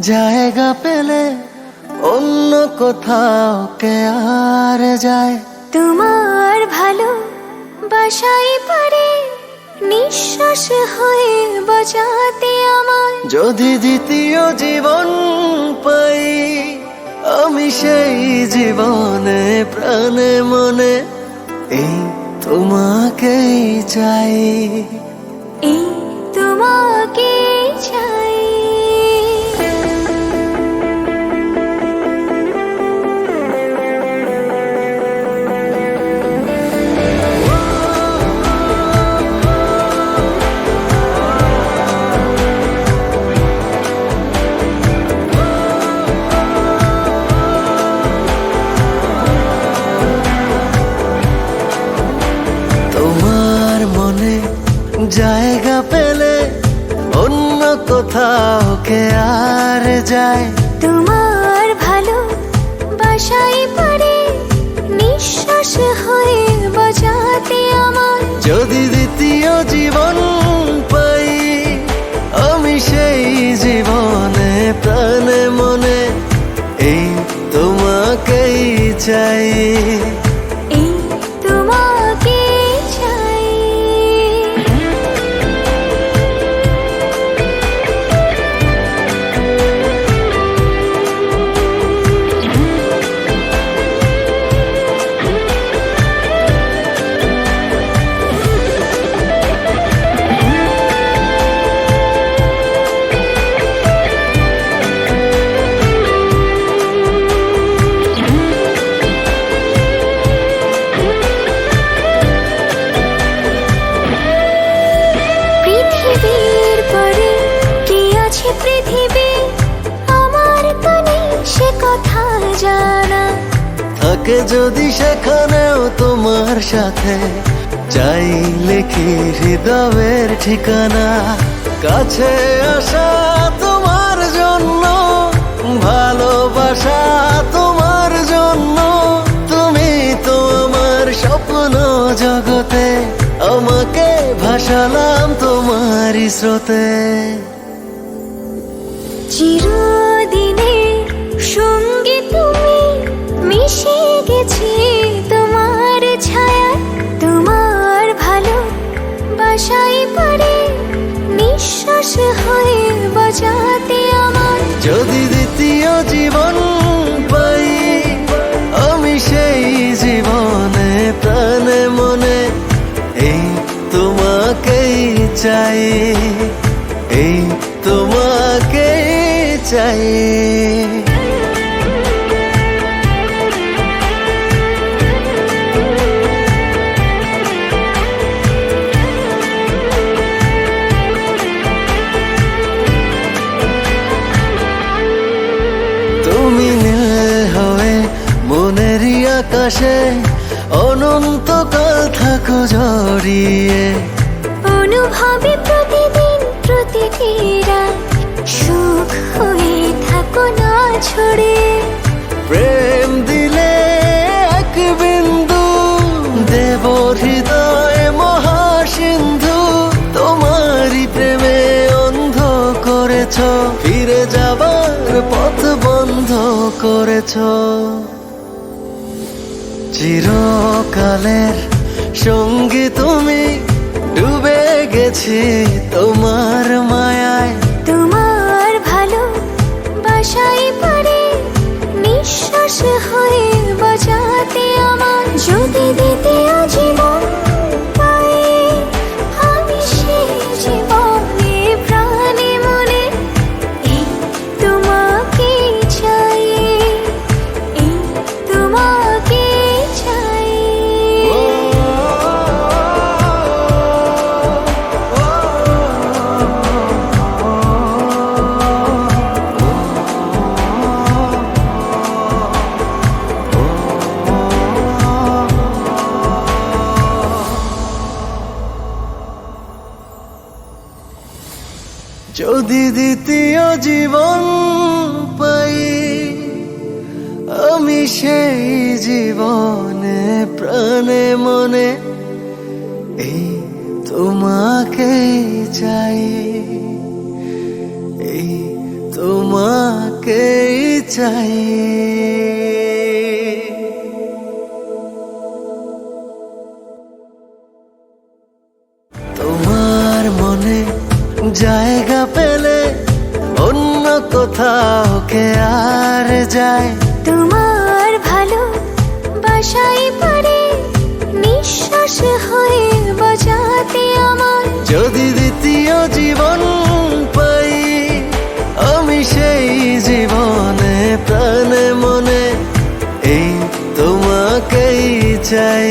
জায়গা পেলে অন্য কোথাও কে আর যায়। তোমার ভালো বাসাই পারে নিঃশ্বাস হয়ে বাঁচাতে আমায়। যদি দ্বিতীয় জীবন পাই আমি সেই জীবনে প্রাণে মনে এই তোমাকেই চাই। এই তোমাকে চাই। মনে জায়গা পেলে অন্য কোথাও কে আর যায়। তোমার ভালো বাসাই পারে নিঃশ্বাস হয়ে বাঁচাতে আমায় যদি দ্বিতীয় জীবন পাই আমি সেই জীবনে প্রাণে মনে এই তোমাকেই চাই। থাকে যদি সেখানেও তোমার সাথে। চাই লিখি হৃদয়ের ঠিকানা। কাছে আসা তোমার জন্য, ভালোবাসা তোমার জন্য। তুমি তো আমার স্বপ্ন জগতে, আমাকে ভাসালাম তোমারই স্রোতে। চিরদিনে যদি দ্বিতীয় জীবন পাই, আমি সেই জীবনে, প্রাণে, মনে এই তোমাকেই চাই, এই তোমাকেই চাই। আকাশে অনন্তকাল থাকো জড়িয়ে। অনুভবে প্রতিদিন প্রতিটি রাত সুখ হয়ে থাকো না ছড়ে। প্রেম দিলে এক বিন্দু দেব হৃদয় মহাসিন্ধু তোমারই প্রেমে অন্ধ করেছ। ফিরে যাবার পথ বন্ধ করেছ। চিরকালের সঙ্গী তুমি ডুবে গেছি তোমার মায়ায়। যদি দ্বিতীয় জীবন পাই, আমি সেই জীবনে প্রাণে, মনে এই তোমাকেই চাই। এই তোমাকে চাই। তোমার মনে জায়গা অন্য কোথাও কে আর যায়। তোমার ভালো বাসাই পারে নিঃশ্বাস হয়ে বাজাতে আমার। যদি দ্বিতীয় জীবন পাই আমি সেই জীবনে প্রাণে মনে এই তোমাকেই চাই।